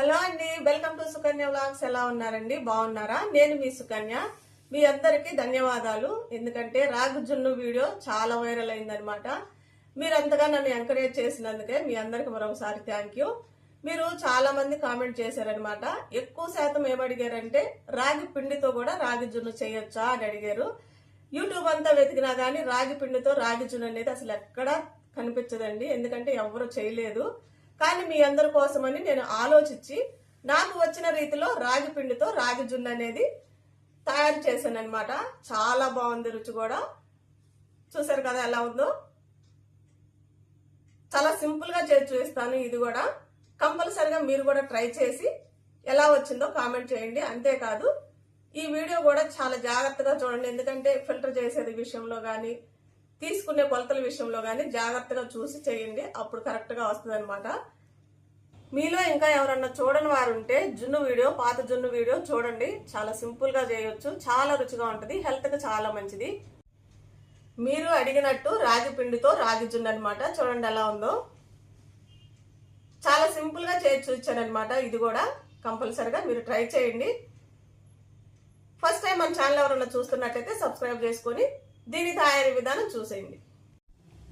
Hello అండి welcome to Sukanya vlogs. ఎలా ఉన్నారండి? బాగున్నారా? నేను మీ సుకన్య. మీ అందరికీ ధన్యవాదాలు. ఎందుకంటే రాగు జున్ను వీడియో చాలా వైరల్ అయిందనమాట మీరు అంతగా నన్ను ఎంకరేజ్ చేసినందుకే మీ అందరికి మరొకసారి థ్యాంక్ యూ మీరు చాలా మంది కామెంట్ చేశారనమాట ఎక్కువ శాతం ఏమడిగారంటే రాగి పిండితో కూడా రాగి జున్ను చేయొచ్చా అని అడిగారు. యూట్యూబ్ అంతా వెతికినా కానీ రాగి పిండితో రాగి జున్ను అనేది అసలు ఎక్కడా కనిపించదండి. ఎందుకంటే ఎవరు చేయలేదు. కానీ మీ అందరి కోసమని నేను ఆలోచించి నాకు వచ్చిన రీతిలో రాగి పిండితో రాగి జున్ను అనేది తయారు చేశాను అనమాట చాలా బాగుంది రుచి కూడా. చూసారు కదా ఎలా ఉందో? చాలా సింపుల్గా చేసి చూపిస్తాను ఇది కూడా. కంపల్సరిగా మీరు కూడా ట్రై చేసి ఎలా వచ్చిందో కామెంట్ చేయండి. అంతేకాదు ఈ వీడియో కూడా చాలా జాగ్రత్తగా చూడండి. ఎందుకంటే ఫిల్టర్ చేసేది విషయంలో కానీ తీసుకునే కొలతల విషయంలో కానీ జాగ్రత్తగా చూసి చేయండి. అప్పుడు కరెక్ట్గా వస్తుంది అనమాట మీలో ఇంకా ఎవరన్నా చూడని వారు ఉంటే జున్ను వీడియో పాత జున్ను వీడియో చూడండి. చాలా సింపుల్గా చేయొచ్చు. చాలా రుచిగా ఉంటుంది. హెల్త్కి చాలా మంచిది. మీరు అడిగినట్టు రాగి పిండితో రాగి జున్ను అనమాట చూడండి ఎలా ఉందో. చాలా సింపుల్గా చేసి అనమాట ఇది కూడా కంపల్సరిగా మీరు ట్రై చేయండి. ఫస్ట్ టైం మన ఛానల్ ఎవరైనా చూస్తున్నట్టయితే సబ్స్క్రైబ్ చేసుకొని దీని తయారీ విధానం చూసేయండి.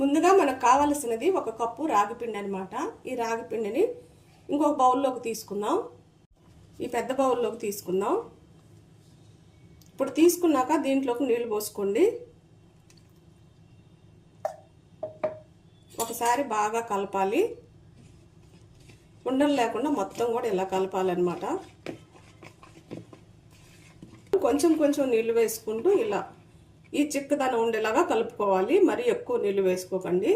ముందుగా మనకు కావలసినది ఒక కప్పు రాగి పిండి అనమాట ఈ రాగి పిండిని ఇంకొక బౌల్లోకి తీసుకుందాం. ఈ పెద్ద బౌల్లోకి తీసుకుందాం. ఇప్పుడు తీసుకున్నాక దీంట్లోకి నీళ్ళు పోసుకోండి. ఒకసారి బాగా కలపాలి. ఉండలు లేకుండా మొత్తం కూడా ఇలా కలపాలన్నమాట. కొంచెం కొంచెం నీళ్ళు వేసుకుంటూ ఇలా ఈ చిక్కదనం ఉండేలాగా కలుపుకోవాలి. మరి ఎక్కువ నీళ్ళు వేసుకోకండి.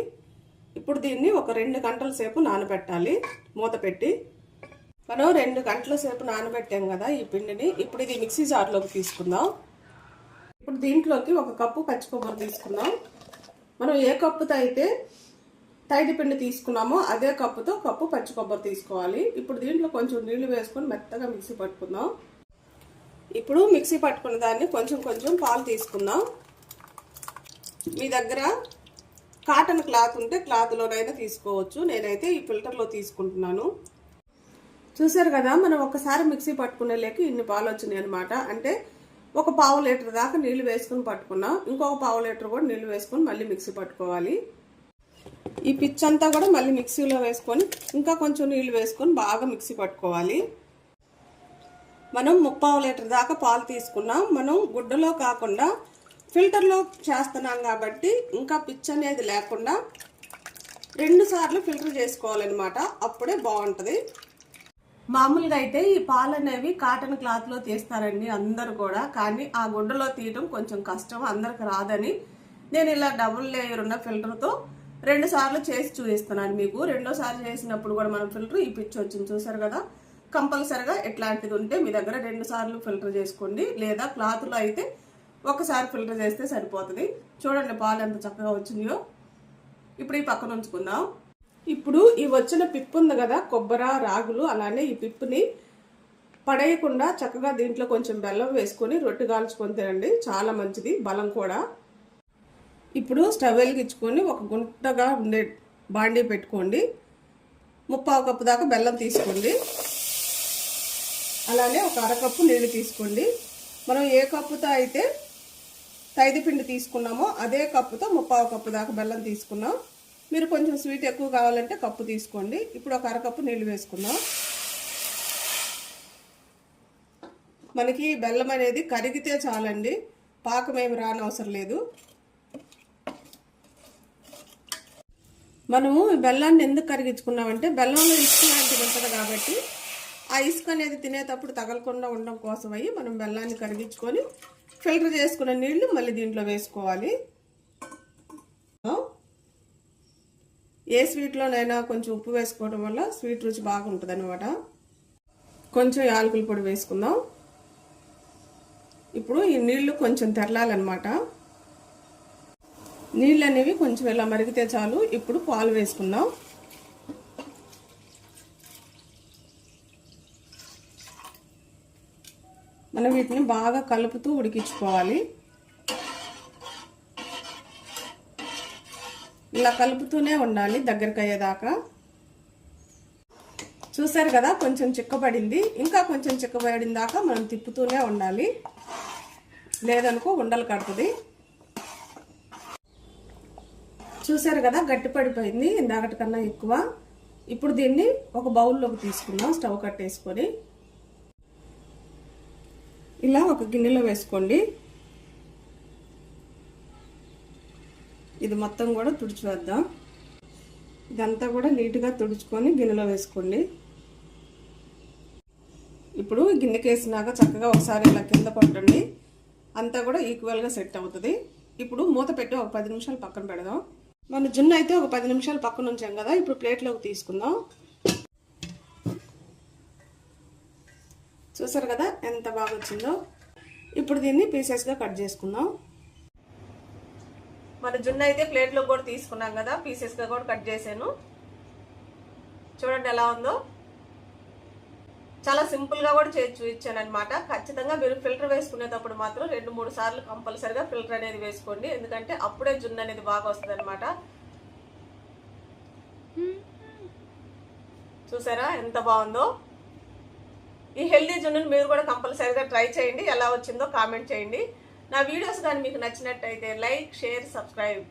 ఇప్పుడు దీన్ని ఒక రెండు గంటల సేపు నానబెట్టాలి. మూత పెట్టి. మనం రెండు గంటల సేపు నానబెట్టాం కదా ఈ పిండిని. ఇప్పుడు ఇది మిక్సీ జార్లోకి తీసుకుందాం. ఇప్పుడు దీంట్లోకి ఒక కప్పు పచ్చి కొబ్బరి తీసుకుందాం. మనం ఏ కప్పుతో అయితే తైడి పిండి తీసుకున్నామో అదే కప్పుతో కప్పు పచ్చి కొబ్బరి తీసుకోవాలి. ఇప్పుడు దీంట్లో కొంచెం నీళ్ళు వేసుకొని మెత్తగా మిక్సీ పట్టుకుందాం. ఇప్పుడు మిక్సీ పట్టుకున్న దాన్ని కొంచెం కొంచెం పాలు తీసుకుందాం. మీ దగ్గర కాటన్ క్లాత్ ఉంటే క్లాత్లోనైనా తీసుకోవచ్చు. నేనైతే ఈ ఫిల్టర్లో తీసుకుంటున్నాను. చూసారు కదా మనం ఒకసారి మిక్సీ పట్టుకునే లేక ఇన్ని పాలు వచ్చినాయి అనమాట అంటే ఒక పావు లీటర్ దాకా నీళ్ళు వేసుకుని పట్టుకున్నాం ఇంకొక పావు లీటర్ కూడా నీళ్ళు వేసుకొని మళ్ళీ మిక్సీ పట్టుకోవాలి. ఈ పిచ్ అంతా కూడా మళ్ళీ మిక్సీలో వేసుకొని ఇంకా కొంచెం నీళ్ళు వేసుకొని బాగా మిక్సీ పట్టుకోవాలి. మనం ముప్పావు లీటర్ దాకా పాలు తీసుకున్నాం మనం గుడ్డలో కాకుండా ఫిల్టర్లో చేస్తున్నాం కాబట్టి ఇంకా పిచ్ అనేది లేకుండా రెండు సార్లు ఫిల్టర్ చేసుకోవాలన్నమాట. అప్పుడే బాగుంటుంది. మామూలుగా అయితే ఈ పాలు అనేవి కాటన్ క్లాత్లో తీస్తారండి అందరు కూడా. కానీ ఆ గుడ్డలో తీయడం కొంచెం కష్టం అందరికి రాదని. నేను ఇలా డబుల్ లేయర్ ఉన్న ఫిల్టర్తో రెండు సార్లు చేసి చూపిస్తున్నాను మీకు. రెండోసారి చేసినప్పుడు కూడా మనం ఫిల్టర్ ఈ పిచ్ వచ్చింది చూసారు కదా? కంపల్సరిగా ఎట్లాంటిది ఉంటే మీ దగ్గర రెండు సార్లు ఫిల్టర్ చేసుకోండి. లేదా క్లాత్లో అయితే ఒకసారి ఫిల్టర్ చేస్తే సరిపోతుంది. చూడండి పాలు ఎంత చక్కగా వచ్చిందో ఇప్పుడు ఈ పక్కన ఉంచుకుందాం. ఇప్పుడు ఈ వచ్చిన పిప్పు ఉంది కదా కొబ్బరి రాగులు అలానే ఈ పిప్పుని పడేయకుండా చక్కగా దీంట్లో కొంచెం బెల్లం వేసుకొని రొట్టె కాల్చుకొని తినండి. చాలా మంచిది బలం కూడా. ఇప్పుడు స్టవ్ వెలిగించుకొని ఒక గుంటగా ఉండే బాండీ పెట్టుకోండి. ముప్పావు కప్పు దాకా బెల్లం తీసుకోండి. అలానే ఒక అరకప్పు నీళ్ళు తీసుకోండి. మనం ఏ కప్పుతో అయితే తైది పిండి తీసుకున్నామో అదే కప్పుతో ముప్పావు కప్పు దాకా బెల్లం తీసుకున్నాం. మీరు కొంచెం స్వీట్ ఎక్కువ కావాలంటే కప్పు తీసుకోండి. ఇప్పుడు ఒక అరకప్పు నీళ్ళు వేసుకుందాం. మనకి బెల్లం అనేది కరిగితే చాలండి. పాకం ఏమి రానవసరం లేదు. మనము బెల్లాన్ని ఎందుకు కరిగించుకున్నామంటే బెల్లంలో ఇసుక లాంటిది ఉంటుంది కాబట్టి ఆ ఇసుక అనేది తినేటప్పుడు తగలకుండా ఉండడం కోసం అయ్యి మనం బెల్లాన్ని కరిగించుకొని ఫిల్టర్ చేసుకున్న నీళ్ళు మళ్ళీ దీంట్లో వేసుకోవాలి. ఏ స్వీట్లోనైనా కొంచెం ఉప్పు వేసుకోవడం వల్ల స్వీట్ రుచి బాగుంటుంది అనమాట కొంచెం యాలకుల పొడి వేసుకుందాం. ఇప్పుడు ఈ నీళ్ళు కొంచెం తెరలాలన్నమాట. నీళ్ళు అనేవి కొంచెం ఇలా మరిగితే చాలు. ఇప్పుడు పాలు వేసుకుందాం. మనం వీటిని బాగా కలుపుతూ ఉడికించుకోవాలి. ఇలా కలుపుతూనే ఉండాలి దగ్గరకు అయ్యేదాకా. చూసారు కదా కొంచెం చిక్కబడింది. ఇంకా కొంచెం చిక్కబడిన దాకా మనం తిప్పుతూనే ఉండాలి. లేదనుకో ఉండలు కడుతుంది. చూసారు కదా గట్టి పడిపోయింది. ఇందాకటి కన్నా ఎక్కువ. ఇప్పుడు దీన్ని ఒక బౌల్లోకి తీసుకుందాం స్టవ్ కట్టేసుకొని. ఇలా ఒక గిన్నెలో వేసుకోండి. ఇది మొత్తం కూడా తుడిచివేద్దాం ఇదంతా కూడా నీట్గా తుడుచుకొని గిన్నెలో వేసుకోండి. ఇప్పుడు గిన్నెకి వేసినాక చక్కగా ఒకసారి ఇలా కింద పట్టండి. అంతా కూడా ఈక్వల్గా సెట్ అవుతుంది. ఇప్పుడు మూత పెట్టి ఒక పది నిమిషాలు పక్కన పెడదాం. మన జున్ను అయితే ఒక పది నిమిషాలు పక్కన ఉంచాం కదా ఇప్పుడు ప్లేట్లోకి తీసుకుందాం. చూసారు కదా ఎంత బాగా వచ్చిందో? ఇప్పుడు దీన్ని పీసెస్గా కట్ చేసుకుందాం. మన జున్ను అయితే ప్లేట్లో కూడా తీసుకున్నాం కదా పీసెస్గా కూడా కట్ చేశాను. చూడండి ఎలా ఉందో. చాలా సింపుల్గా కూడా చేసి చూపించాను అనమాట ఖచ్చితంగా మీరు ఫిల్టర్ వేసుకునేటప్పుడు మాత్రం రెండు మూడు సార్లు కంపల్సరిగా ఫిల్టర్ అనేది వేసుకోండి. ఎందుకంటే అప్పుడే జున్ను అనేది బాగా వస్తుంది అనమాట చూసారా ఎంత బాగుందో? ఈ హెల్దీ జున్నుని మీరు కూడా కంపల్సరీగా ట్రై చేయండి. ఎలా వచ్చిందో కామెంట్ చేయండి. నా వీడియోస్ కానీ మీకు నచ్చినట్టయితే లైక్ షేర్ సబ్స్క్రైబ్.